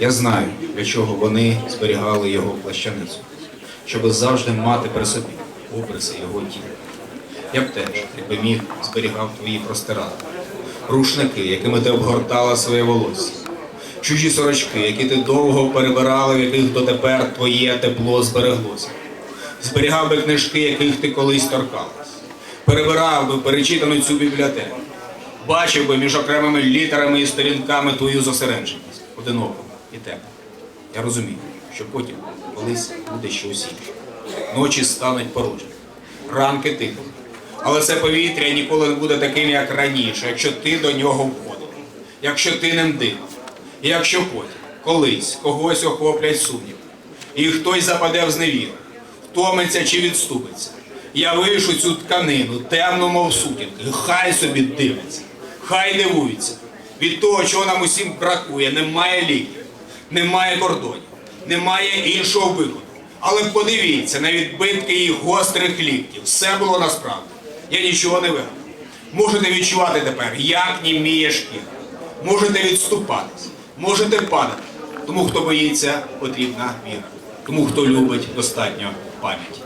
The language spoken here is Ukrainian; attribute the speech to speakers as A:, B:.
A: Я знаю, для чого вони зберігали його плащаницю, щоб завжди мати при собі обриси його тіла. Я б теж, якби міг, зберігав твої простиради, рушники, якими ти обгортала своє волосся, чужі сорочки, які ти довго перебирала, в яких дотепер твоє тепло збереглося. Зберігав би книжки, яких ти колись торкалась, перебирав би перечитану цю бібліотеку, бачив би між окремими літерами і сторінками твою зосередженість, одиноку і теплу. Я розумію, що потім колись буде щось інше. Ночі стануть порожні, ранки тихо. Але це повітря ніколи не буде таким, як раніше, якщо ти до нього входив, якщо ти ним дихав, і якщо потім, колись, когось охоплять сумнів, і хтось западе в зневіру, втомиться чи відступиться. Я вишу цю тканину, темну, мов сутінки, хай собі дивиться, хай дивується. Від того, чого нам усім бракує, немає ліків, немає кордонів, немає іншого виходу. Але подивіться на відбитки їх гострих ліктів. Все було насправді. Я нічого не вигадав. Можете відчувати тепер, як німіє шкіра. Можете відступатись, можете падати. Тому, хто боїться, потрібна віра. Тому, хто любить, достатньо пам'яті.